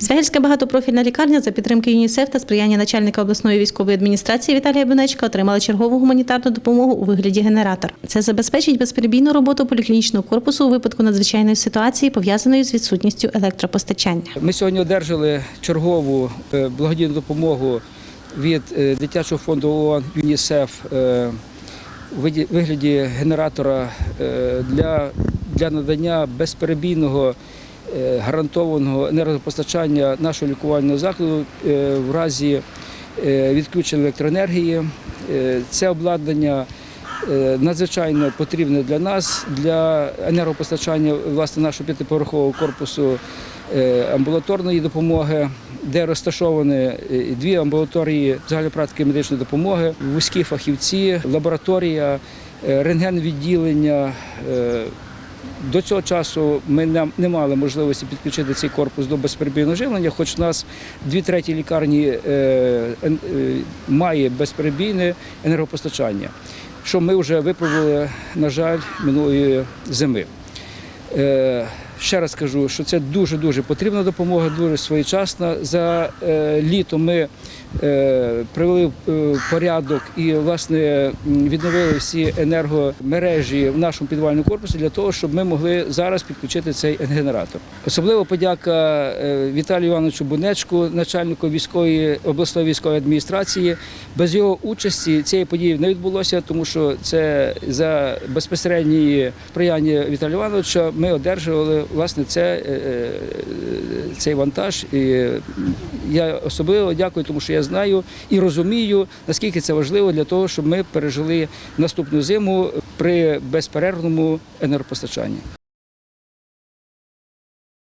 Звягельська багатопрофільна лікарня за підтримки ЮНІСЕФ та сприяння начальника обласної військової адміністрації Віталія Бунечка отримала чергову гуманітарну допомогу у вигляді генератора. Це забезпечить безперебійну роботу поліклінічного корпусу у випадку надзвичайної ситуації, пов'язаної з відсутністю електропостачання. Ми сьогодні одержали чергову е, благодійну допомогу від е, дитячого фонду ООН ЮНІСЕФ е, у вигляді генератора для, для надання безперебійного гарантованого енергопостачання нашого лікувального закладу е, в разі е, відключення електроенергії. Е, Це обладнання е, надзвичайно потрібне для нас, для енергопостачання власне нашого п'ятиповерхового корпусу е, амбулаторної допомоги, де розташовані е, дві амбулаторії загальної практики медичної допомоги, вузькі фахівці, лабораторія, е, рентген-відділення. Е, До цього часу ми не- мали можливості підключити цей корпус до безперебійного живлення, хоч у нас дві треті лікарні е, е, має безперебійне енергопостачання, що ми вже випробували, на жаль, минулої зими. Е, Ще раз кажу, що це дуже-дуже потрібна допомога, дуже своєчасна. За е, літо ми е, привели е, в порядок і власне відновили всі енергомережі в нашому підвальному корпусі для того, щоб ми могли зараз підключити цей генератор. Особливо подяка е, Віталію Івановичу Бунечку, начальнику військової обласної військової адміністрації. Без його участі цієї події не відбулося, тому що це за безпосереднє сприяння Віталія Івановича ми одержували власне це, е, е, цей вантаж. І я особливо дякую, тому що я знаю і розумію, наскільки це важливо для того, щоб ми пережили наступну зиму при безперервному енергопостачанні.